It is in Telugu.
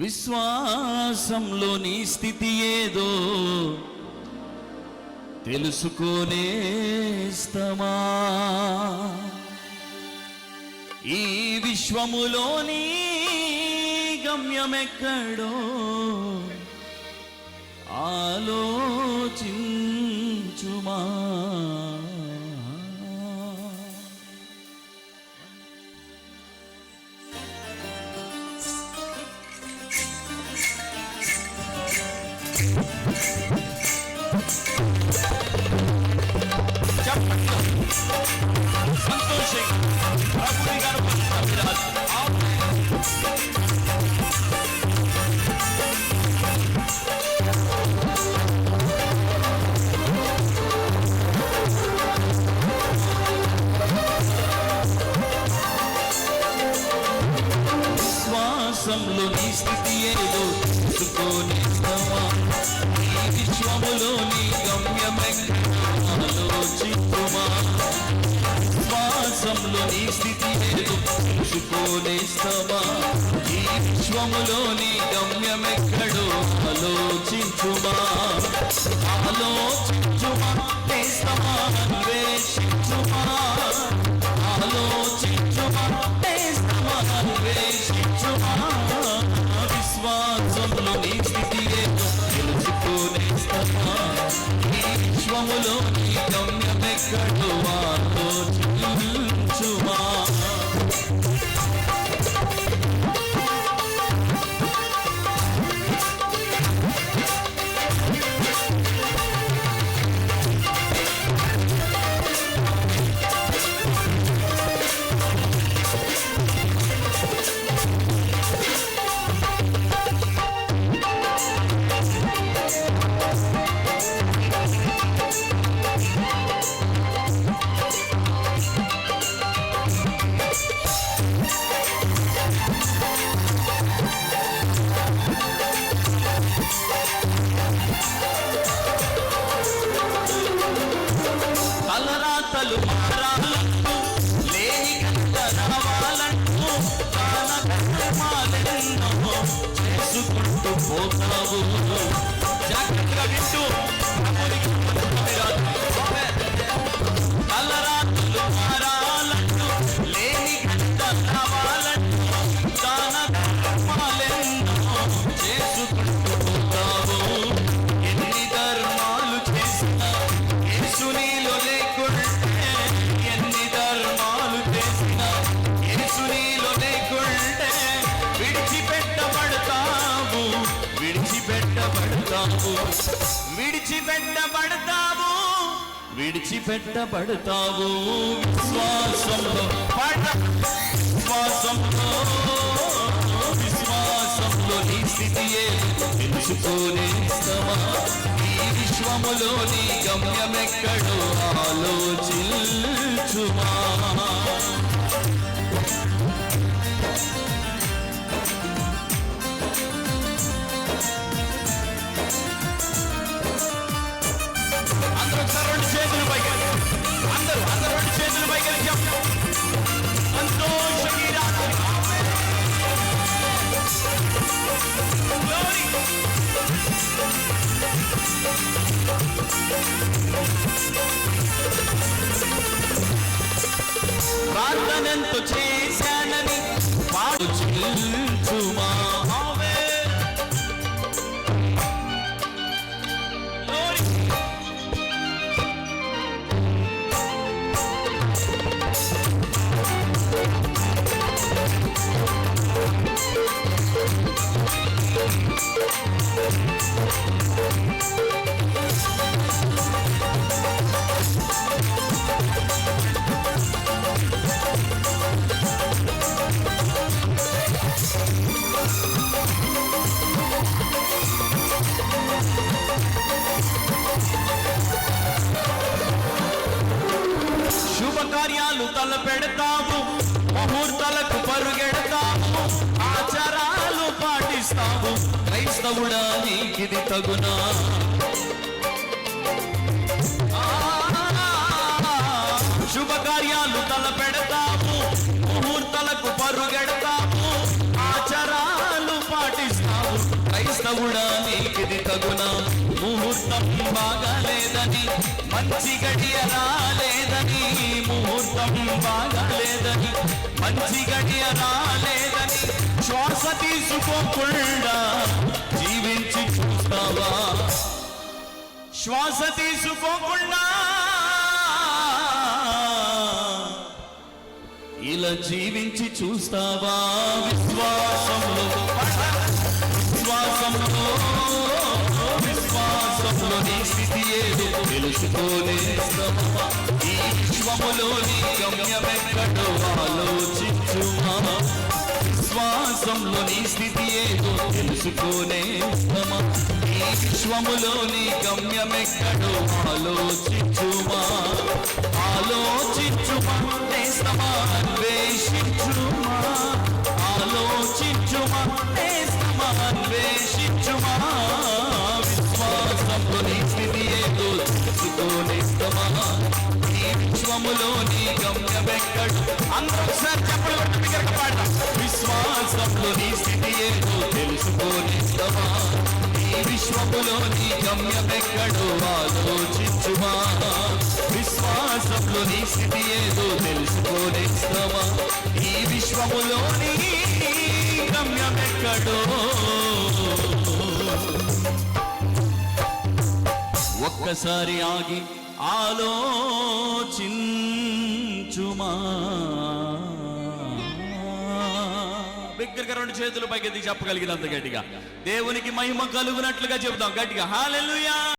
విశ్వాసంలో నీ స్థితి ఏదో తెలుసుకోనేస్తమా ఈ విశ్వములోని గమ్యమెక్కడో ఆలోచించుమా? విశ్వాసంలో నీ స్థితి ఏదో తెలుసుకోనేస్తావా ఈ విశ్వములో నీ గమ్యమెక్కలోచితుమా నీ స్థితి ఏదో తెలుసుకోనేస్తావా ఈ విశ్వములోని గమ్యమెక్కడో ఆలోచించుమా. ఆలోచించుమా నేస్తమా అన్వేషించుమా. ఆలోచించుమా నేస్తమా అన్వేషించుమా. విశ్వాసంలో నీ స్థితి ఏదో తెలుసుకోనేస్తమా ఈ విశ్వములోని గమ్యమెక్కడో ఆలోచి తలరాతలు మారాలంటూ లేని గంట రావాలంటూ ప్రాణ చేసుకుంటూ పోతావు. విడిచిపెట్టబడతావు. విడిచిపెట్టబడతావు. విశ్వాసంలో పాట విశ్వాసంలో విశ్వాసంలో నీ స్థితియే తెలుసుకోనేస్తమా ఈ విశ్వములో నీ గమ్యమెక్కడో ఆలోచించుమా? ప్రార్థనెంతో చేశానని వాడు శుభకార్యాలు పెడతాము ముహూర్తాలకు పరుగెడతాము ఆచారాలు పాటిస్తాము. క్రైస్తవుడా నీకిది తగునా? ఆ, శుభకార్యాలు తలపెడతావు ముహూర్తాలకు పరుగెడతాము ఆచారాలు పాటిస్తాము. క్రైస్తవుడా నీకిది తగునా? ముహూర్తం బాగాలేదని మంచి గడియ రాలే. రాలేదని ముహూర్తం బాగలేదని మంచి గడియ రాలేదని శ్వాస తీసుకోకుండా జీవించి చూస్తావా? శ్వాస తీసుకోకుండా ఇలా జీవించి చూస్తావా? విశ్వాసంలో విశ్వాసంలో విశ్వాసంలో నీ స్థితి ఏదో తెలుసుకోలేస్తావా? ఈ గమ్యమెక్కడో ఆలోచించుమా విశ్వాసంలో నీ స్థితి ఏదో తెలుసుకోనేస్తమా ఈ విశ్వములోని గమ్యమెక్కడో ఆలోచించుమా ఆలోచించుమా నేస్తమా అన్వేషించుమా గమ్యమెక్కడు అందరూ ఒకసారి చెప్పలు కొట్టి బిగ్గరగా పాడదాం. విశ్వాసంలో నీ స్థితి తెలుసుకోనిస్తావా విశ్వములో నీ ఆలోచించుమా విశ్వాసంలో నీ స్థితి ఏదో తెలుసుకోనిస్తావా ఈ విశ్వములో నీ ఒక్కసారి ఆగి ఆలో ఆలోచించుమా దగ్గరగా రెండు చేతులు పైకి చెప్పగలిగినంత గట్టిగా. దేవునికి మహిమ కలుగునట్లుగా చెబుతాం గట్టిగా. హాలెలుయా